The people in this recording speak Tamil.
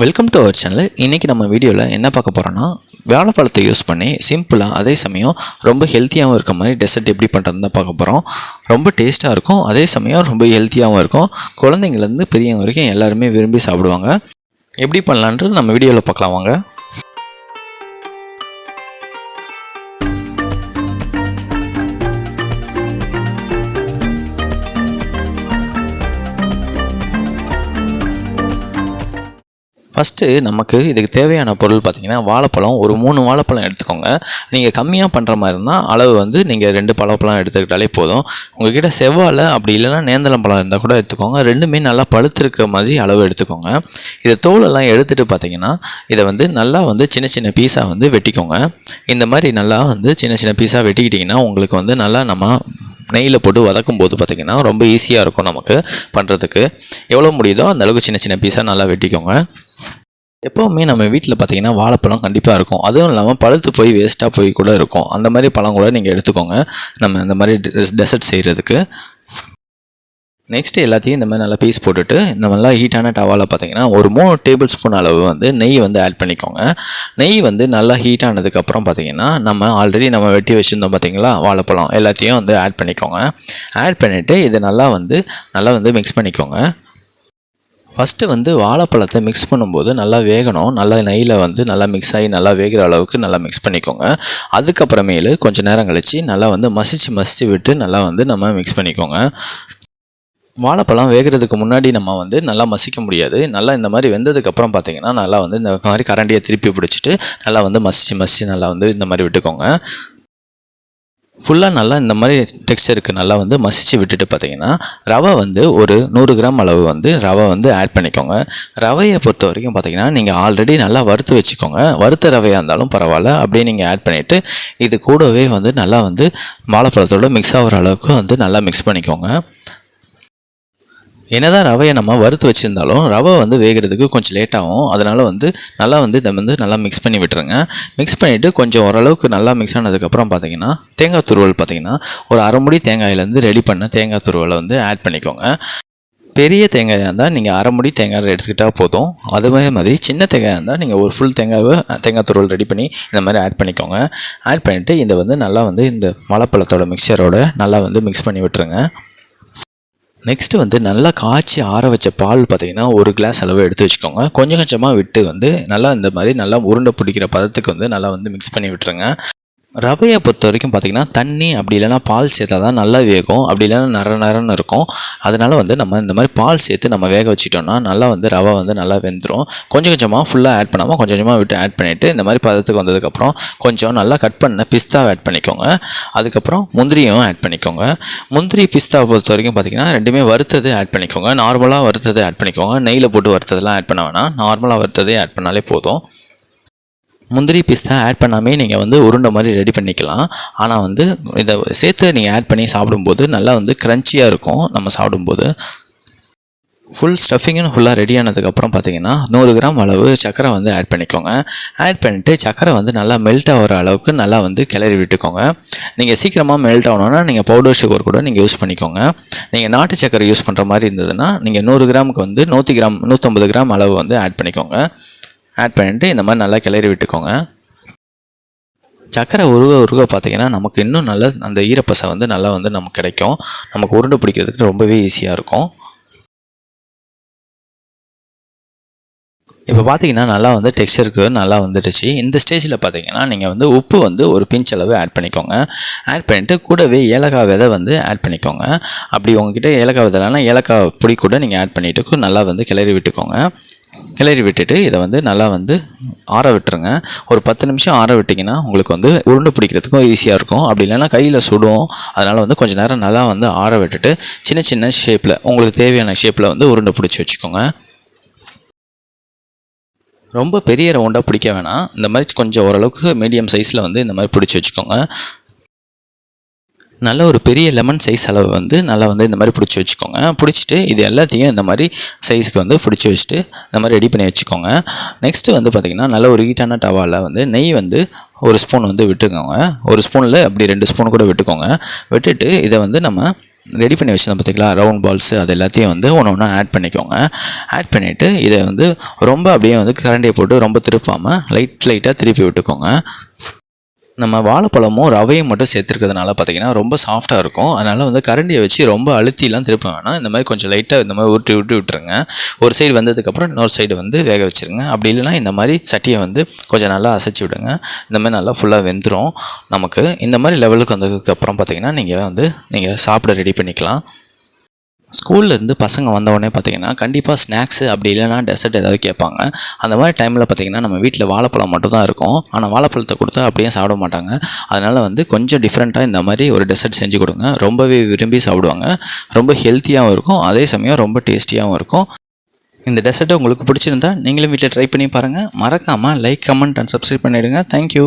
வெல்கம் டு அவர் சேனல் இன்றைக்கி நம்ம வீடியோவில் என்ன பார்க்க போகிறோன்னா வாழைப்பழத்தை யூஸ் பண்ணி சிம்பிளாக அதே சமயம் ரொம்ப ஹெல்த்தியாகவும் இருக்க மாதிரி டெசர்ட் எப்படி பண்ணுறதுன்னு தான் பார்க்க போகிறோம் ரொம்ப டேஸ்ட்டாக இருக்கும் அதே சமயம் ரொம்ப ஹெல்த்தியாகவும் இருக்கும். குழந்தைங்கள்லேருந்து பெரியவங்க வரைக்கும் எல்லாருமே விரும்பி சாப்பிடுவாங்க. எப்படி பண்ணலான்றது நம்ம வீடியோவில் பார்க்கலாம் வாங்க. ஃபஸ்ட்டு நமக்கு இதுக்கு தேவையான பொருள் பார்த்திங்கன்னா வாழைப்பழம். ஒரு மூணு வாழைப்பழம் எடுத்துக்கோங்க. நீங்கள் கம்மியாக பண்ணுற மாதிரி இருந்தால் அளவு வந்து நீங்கள் ரெண்டு பழப்பழம் எடுத்துக்கிட்டாலே போதும். உங்ககிட்ட செவ்வாழை அப்படி இல்லைன்னா நேந்தளம் பழம் இருந்தால் கூட எடுத்துக்கோங்க. ரெண்டுமே நல்லா பழுத்திருக்க மாதிரி அளவு எடுத்துக்கோங்க. இதை தோலெல்லாம் எடுத்துகிட்டு பார்த்தீங்கன்னா இதை வந்து நல்லா வந்து சின்ன சின்ன பீஸாக வந்து வெட்டிக்கோங்க. இந்த மாதிரி நல்லா வந்து சின்ன சின்ன பீஸாக வெட்டிக்கிட்டிங்கன்னா உங்களுக்கு வந்து நல்லா நம்ம நெய்யில் போட்டு வதக்கும் போது பார்த்திங்கன்னா ரொம்ப ஈஸியாக இருக்கும் நமக்கு பண்ணுறதுக்கு எவ்வளோ முடியுதோ அந்தளவுக்கு சின்ன சின்ன பீஸாக நல்லா வெட்டிக்கோங்க. எப்போவுமே நம்ம வீட்டில் பார்த்தீங்கன்னா வாழைப்பழம் கண்டிப்பாக இருக்கும். அதுவும் இல்லாமல் பழுத்து போய் வேஸ்ட்டாக போய் கூட இருக்கும். அந்த மாதிரி பழம் கூட நீங்கள் எடுத்துக்கோங்க. நம்ம இந்த மாதிரி டெசர்ட் செய்கிறதுக்கு நெக்ஸ்ட்டு எல்லாத்தையும் இந்த மாதிரி நல்லா பீஸ் போட்டுட்டு இந்த மாதிரிலாம் ஹீட்டான டவாவில் பார்த்தீங்கன்னா ஒரு மூணு டேபிள் ஸ்பூன் அளவு வந்து நெய் வந்து ஆட் பண்ணிக்கோங்க. நெய் வந்து நல்லா ஹீட் ஆனதுக்கப்புறம் பார்த்தீங்கன்னா நம்ம ஆல்ரெடி நம்ம வெட்டி வச்சுருந்தோம் பார்த்தீங்களா வாழைப்பழம் எல்லாத்தையும் வந்து ஆட் பண்ணிக்கோங்க. ஆட் பண்ணிவிட்டு இது நல்லா வந்து நல்லா வந்து மிக்ஸ் பண்ணிக்கோங்க. ஃபஸ்ட்டு வந்து வாழைப்பழத்தை மிக்ஸ் பண்ணும்போது நல்லா வேகணும். நல்லா நெய்யில் வந்து நல்லா மிக்ஸ் ஆகி நல்லா வேகிற அளவுக்கு நல்லா மிக்ஸ் பண்ணிக்கோங்க. அதுக்கப்புறமேலு கொஞ்சம் நேரம் கழித்து நல்லா வந்து மசிச்சு மசிச்சு விட்டு நல்லா வந்து நம்ம மிக்ஸ் பண்ணிக்கோங்க. வாழைப்பழம் வேகிறதுக்கு முன்னாடி நம்ம வந்து நல்லா மசிக்க முடியாது. நல்லா இந்த மாதிரி வெந்ததுக்கப்புறம் பார்த்தீங்கன்னா நல்லா வந்து இந்த மாதிரி கரண்டியை திருப்பி பிடிச்சிட்டு நல்லா வந்து மசிச்சு மசிச்சு நல்லா வந்து இந்த மாதிரி விட்டுக்கோங்க. ஃபுல்லாக நல்லா இந்த மாதிரி டெக்ஸ்டருக்கு நல்லா வந்து மசித்து விட்டுட்டு பார்த்தீங்கன்னா ரவை வந்து ஒரு நூறு கிராம் அளவு வந்து ரவை வந்து ஆட் பண்ணிக்கோங்க. ரவையை பொறுத்த வரைக்கும் பார்த்தீங்கன்னா நீங்கள் ஆல்ரெடி நல்லா வறுத்து வச்சுக்கோங்க. வறுத்த ரவையாக இருந்தாலும் பரவாயில்ல. அப்படியே நீங்கள் ஆட் பண்ணிவிட்டு இது கூடவே வந்து நல்லா வந்து வாழைப்பழத்தோட மிக்ஸ் ஆகிற அளவுக்கு வந்து நல்லா மிக்ஸ் பண்ணிக்கோங்க. என்னதான் ரவையை நம்ம வறுத்து வச்சுருந்தாலும் ரவை வந்து வேகிறதுக்கு கொஞ்சம் லேட் ஆகும். அதனால் வந்து நல்லா வந்து இதை வந்து நல்லா மிக்ஸ் பண்ணி விட்டுருங்க. மிக்ஸ் பண்ணிவிட்டு கொஞ்சம் ஓரளவுக்கு நல்லா மிக்ஸ் ஆனதுக்கப்புறம் பார்த்தீங்கன்னா தேங்காய் துருவல் பார்த்தீங்கன்னா ஒரு அரை முடி தேங்காயிலேருந்து ரெடி பண்ண தேங்காய் துருவலை வந்து ஆட் பண்ணிக்கோங்க. பெரிய தேங்காயாக இருந்தால் நீங்கள் அரை முடி தேங்காய் எடுத்துக்கிட்டால் போதும். அதுவே மாதிரி சின்ன தேங்காயாக இருந்தால் நீங்கள் ஒரு ஃபுல் தேங்காவை தேங்காய் துருவல் ரெடி பண்ணி இந்த மாதிரி ஆட் பண்ணிக்கோங்க. ஆட் பண்ணிவிட்டு இதை வந்து நல்லா வந்து இந்த மலைப்பழத்தோட மிக்சரோட நல்லா வந்து மிக்ஸ் பண்ணி விட்டுருங்க. நெக்ஸ்ட்டு வந்து நல்லா காய்ச்சி ஆற வச்ச பால் பார்த்தீங்கன்னா ஒரு கிளாஸ் அளவு எடுத்து வச்சுக்கோங்க. கொஞ்சம் கொஞ்சமாக விட்டு வந்து நல்லா இந்த மாதிரி நல்லா உருண்டை பிடிக்கிற பதத்துக்கு வந்து நல்லா வந்து மிக்ஸ் பண்ணி விட்டுருங்க. ரவையை பொறுத்த வரைக்கும் பார்த்திங்கன்னா தண்ணி அப்படி இல்லைனா பால் சேர்த்தா தான் நல்லா வேகும். அப்படி இல்லைனா நர நரன்னு இருக்கும். அதனால் வந்து நம்ம இந்த மாதிரி பால் சேர்த்து நம்ம வேக வச்சுட்டோம்னா நல்லா வந்து ரவை வந்து நல்லா வெந்துடும் கொஞ்சம் கொஞ்சமாக ஃபுல்லாக ஆட் பண்ணாமல் கொஞ்சம் கொஞ்சமாக விட்டு ஆட் பண்ணிவிட்டு இந்த மாதிரி பதத்துக்கு வந்ததுக்கப்புறம் கொஞ்சம் நல்லா கட் பண்ண பிஸ்தாவை ஆட் பண்ணிக்கோங்க. அதுக்கப்புறம் முந்திரியும் ஆட் பண்ணிக்கோங்க. முந்திரி பிஸ்தாவை பொறுத்த வரைக்கும் பார்த்திங்கன்னா ரெண்டுமே வறுத்தது ஆட் பண்ணிக்கோங்க. நார்மலாக வறுத்தது ஆட் பண்ணிக்கோங்க. நெய்யில் போட்டு வறுத்ததெல்லாம் ஆட் பண்ண வேணாம். நார்மலாக வறுத்ததே ஆட் பண்ணாலே போதும். முந்திரி பிஸ்தா ஆட் பண்ணாமே நீங்கள் வந்து உருண்டை மாதிரி ரெடி பண்ணிக்கலாம். ஆனால் வந்து இதை சேர்த்து நீங்கள் ஆட் பண்ணி சாப்பிடும்போது நல்லா வந்து க்ரன்ச்சியாக இருக்கும் நம்ம சாப்பிடும்போது. ஃபுல் ஸ்டஃபிங்னு ஃபுல்லாக ரெடி ஆனதுக்கப்புறம் பார்த்தீங்கன்னா நூறு கிராம் அளவு சக்கரை வந்து ஆட் பண்ணிக்கோங்க. ஆட் பண்ணிவிட்டு சக்கரை வந்து நல்லா மெல்ட் ஆகிற அளவுக்கு நல்லா வந்து கிளறி விட்டுக்கோங்க. நீங்கள் சீக்கிரமாக மெல்ட் ஆகணும்னா நீங்கள் பவுடர் சுகர் கூட நீங்கள் யூஸ் பண்ணிக்கோங்க. நீங்கள் நாட்டு சக்கரை யூஸ் பண்ணுற மாதிரி இருந்ததுன்னா நீங்கள் நூறு கிராமுக்கு வந்து நூற்றி கிராம் நூற்றம்பது கிராம் அளவு வந்து ஆட் பண்ணிக்கோங்க. ஆட் பண்ணிவிட்டு இந்த மாதிரி நல்லா கிளறி விட்டுக்கோங்க. சக்கரை உருக உருக பார்த்தீங்கன்னா நமக்கு இன்னும் நல்லா அந்த ஈரப்பசை வந்து நல்லா வந்து நமக்கு கிடைக்கும். நமக்கு உருண்டை பிடிக்கிறதுக்கு ரொம்பவே ஈஸியாக இருக்கும். இப்போ பார்த்தீங்கன்னா நல்லா வந்து டெக்ஸ்டருக்கு நல்லா வந்துடுச்சு. இந்த ஸ்டேஜில் பார்த்தீங்கன்னா நீங்கள் வந்து உப்பு வந்து ஒரு பிஞ்ச் அளவு ஆட் பண்ணிக்கோங்க. ஆட் பண்ணிவிட்டு கூடவே ஏலக்காய் விதை வந்து ஆட் பண்ணிக்கோங்க. அப்படி உங்ககிட்ட ஏலக்காய் விதை ஏலக்காய் பொடி கூட நீங்கள் ஆட் பண்ணிவிட்டு நல்லா வந்து கிளறி விட்டுக்கோங்க. கிளறி விட்டுட்டு இதை வந்து நல்லா வந்து ஆற விட்டுருங்க. ஒரு பத்து நிமிஷம் ஆற விட்டிங்கன்னா உங்களுக்கு வந்து உருண்டு பிடிக்கிறதுக்கும் ஈஸியாக இருக்கும். அப்படி இல்லைன்னா கையில் சுடும். அதனால் வந்து கொஞ்சம் நேரம் நல்லா வந்து ஆற விட்டுட்டு சின்ன சின்ன ஷேப்பில் உங்களுக்கு தேவையான ஷேப்பில் வந்து உருண்டை பிடிச்சி வச்சுக்கோங்க. ரொம்ப பெரிய ரவுண்டாக பிடிக்க வேணாம். இந்த மாதிரி கொஞ்சம் ஓரளவுக்கு மீடியம் சைஸில் வந்து இந்த மாதிரி பிடிச்சி வச்சுக்கோங்க. நல்ல ஒரு பெரிய லெமன் சைஸ் அளவு வந்து நல்லா வந்து இந்த மாதிரி பிடிச்சி வச்சுக்கோங்க. பிடிச்சிட்டு இது எல்லாத்தையும் இந்த மாதிரி சைஸுக்கு வந்து பிடிச்சி வச்சுட்டு இந்த மாதிரி ரெடி பண்ணி வச்சுக்கோங்க. நெக்ஸ்ட்டு வந்து பார்த்திங்கன்னா நல்ல ஒரு ஹீட்டான டவாவில் வந்து நெய் வந்து ஒரு ஸ்பூன் வந்து விட்டுக்கோங்க. ஒரு ஸ்பூனில் அப்படி ரெண்டு ஸ்பூன் கூட விட்டுக்கோங்க. விட்டுட்டு இதை வந்து நம்ம ரெடி பண்ணி வச்சுருந்தோம் பார்த்தீங்களா ரவுண்ட் பால்ஸு அது எல்லாத்தையும் வந்து ஒன்று ஒன்றா ஆட் பண்ணிக்கோங்க. ஆட் பண்ணிவிட்டு இதை வந்து ரொம்ப அப்படியே வந்து கரண்டியை போட்டு ரொம்ப திருப்பாமல் லைட் லைட்டாக திருப்பி விட்டுக்கோங்க. நம்ம வாழைப்பழமும் ரவையும் மட்டும் சேர்த்துருக்கிறதுனால பார்த்தீங்கன்னா ரொம்ப சாஃப்டாக இருக்கும். அதனால் வந்து கரண்டியை வச்சு ரொம்ப அழுத்திலாம் திருப்ப வேணாம். இந்த மாதிரி கொஞ்சம் லைட்டாக இந்த மாதிரி உருட்டி விட்டு விட்டுருங்க. ஒரு சைடு வந்ததுக்கப்புறம் இன்னொரு சைடு வந்து வேக வச்சுருங்க. அப்படி இல்லைன்னா இந்த மாதிரி சட்டியை வந்து கொஞ்சம் நல்லா அசைச்சி விடுங்க. இந்த மாதிரி நல்லா ஃபுல்லாக வெந்துடும் நமக்கு இந்த மாதிரி லெவலுக்கு வந்ததுக்கப்புறம் பார்த்தீங்கன்னா நீங்கள் வந்து நீங்கள் சாப்பிட ரெடி பண்ணிக்கலாம். ஸ்கூல்ல இருந்து பசங்க வந்தவொடனே பார்த்தீங்கன்னா கண்டிப்பாக ஸ்நாக்ஸு அப்படி இல்லைன்னா டெசர்ட் ஏதாவது கேட்பாங்க. அந்த மாதிரி டைமில் பார்த்தீங்கன்னா நம்ம வீட்டில் வாழைப்பழம் மட்டும் தான் இருக்கும். ஆனால் வாழைப்பழத்தை கொடுத்தா அப்படியே சாப்பிட மாட்டாங்க. அதனால் வந்து கொஞ்சம் டிஃப்ரெண்ட்டாக இந்த மாதிரி ஒரு டெசர்ட் செஞ்சு கொடுங்க. ரொம்பவே விரும்பி சாப்பிடுவாங்க. ரொம்ப ஹெல்த்தியாகவும் இருக்கும். அதே சமயம் ரொம்ப டேஸ்டியாகவும் இருக்கும். இந்த டெசர்ட்டை உங்களுக்கு பிடிச்சிருந்தா நீங்களும் வீட்டில் ட்ரை பண்ணி பாருங்கள் மறக்காமல் லைக் கமெண்ட் அண்ட் சப்ஸ்கிரைப் பண்ணிவிடுங்க தேங்க்யூ